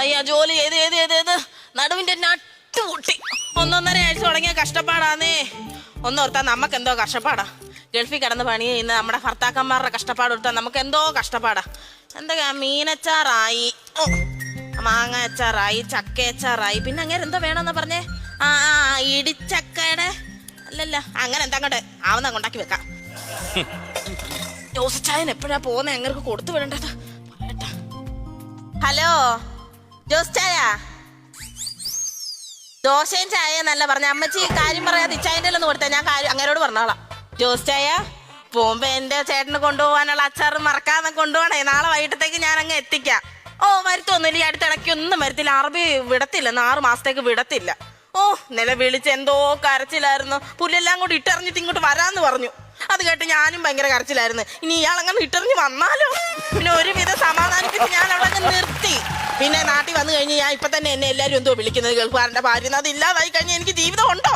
അയ്യ. ജോലി ചെയ്ത് ചെയ്ത് ചെയ്ത് ചെയ്ത് നടുവിന്റെ നട്ട് പൊട്ടി. ഒന്നൊന്നര ആഴ്ച തുടങ്ങിയ കഷ്ടപ്പാടാന്നേ. ഒന്നോർത്താ നമുക്ക് എന്തോ കഷ്ടപ്പാടാ. ഗൾഫിൽ കിടന്ന് പണി ചെയ്യുന്ന നമ്മുടെ ഭർത്താക്കന്മാരുടെ കഷ്ടപ്പാട് ഓർത്താ നമുക്ക് എന്തോ കഷ്ടപ്പാടാ എന്തൊക്കെയാ മീനച്ചാറായി. മാങ്ങ അച്ചാറായി ചക്ക അച്ചാറായി പിന്നെ അങ്ങനെ എന്തോ വേണമെന്ന് പറഞ്ഞേ? ആ ഇടിച്ചക്കയുടെ. അല്ലല്ല അങ്ങനെ എന്താ അങ്ങോട്ട്? ആവുന്ന കൊണ്ടാക്കി വെക്കാം. ജോസിച്ചായൻ എപ്പോഴാ പോകുന്നത് അങ്ങനെ കൊടുത്തു വിടേണ്ടത്. ഹലോ? ജോസ് ചായ ദോശയും ചായ എന്നല്ല പറഞ്ഞ. അമ്മച്ചി കാര്യം പറയാതെ ഇച്ചായന്റെ ഒന്ന് കൊടുത്താ. ഞാൻ കാര്യം അങ്ങനോട് പറഞ്ഞോളാം. ജോസ് ചായ പോകുമ്പോ എന്റെ ചേട്ടന് കൊണ്ടുപോകാനുള്ള അച്ചാറ് മറക്കാതെ കൊണ്ടുപോകണേ. നാളെ വൈകിട്ടത്തേക്ക് ഞാൻ അങ്ങ് എത്തിക്കാം. ഓ വരുത്തൊന്നുമില്ല ഈ അടുത്തിടയ്ക്ക് ഒന്നും വരത്തില്ല. അറബി വിടത്തില്ല. ആറു മാസത്തേക്ക് വിടത്തില്ല. ഓ നില വിളിച്ച് എന്തോ കരച്ചിലായിരുന്നു. പുല്ലെല്ലാം കൂടി ഇട്ടറിഞ്ഞിട്ട് ഇങ്ങോട്ട് വരാന്ന് പറഞ്ഞു. അത് കേട്ട് ഞാനും ഭയങ്കര കരച്ചിലായിരുന്നു. ഇനി ഇയാൾ അങ്ങനെ ഇട്ടറിഞ്ഞ് വന്നാലോ? പിന്നെ ഒരുവിധ സമാധാനിപ്പിച്ച് ഞാൻ അവിടെ നിർത്തി. പിന്നെ നാട്ടിൽ വന്നു കഴിഞ്ഞ് ഞാൻ ഇപ്പൊ തന്നെ എന്നെ എല്ലാരും എന്തോ വിളിക്കുന്നത് ഗൾഫുകാരന്റെ ഭാര്യ അത് ഇല്ലാതായി കഴിഞ്ഞാൽ എനിക്ക് ജീവിതം ഉണ്ടോ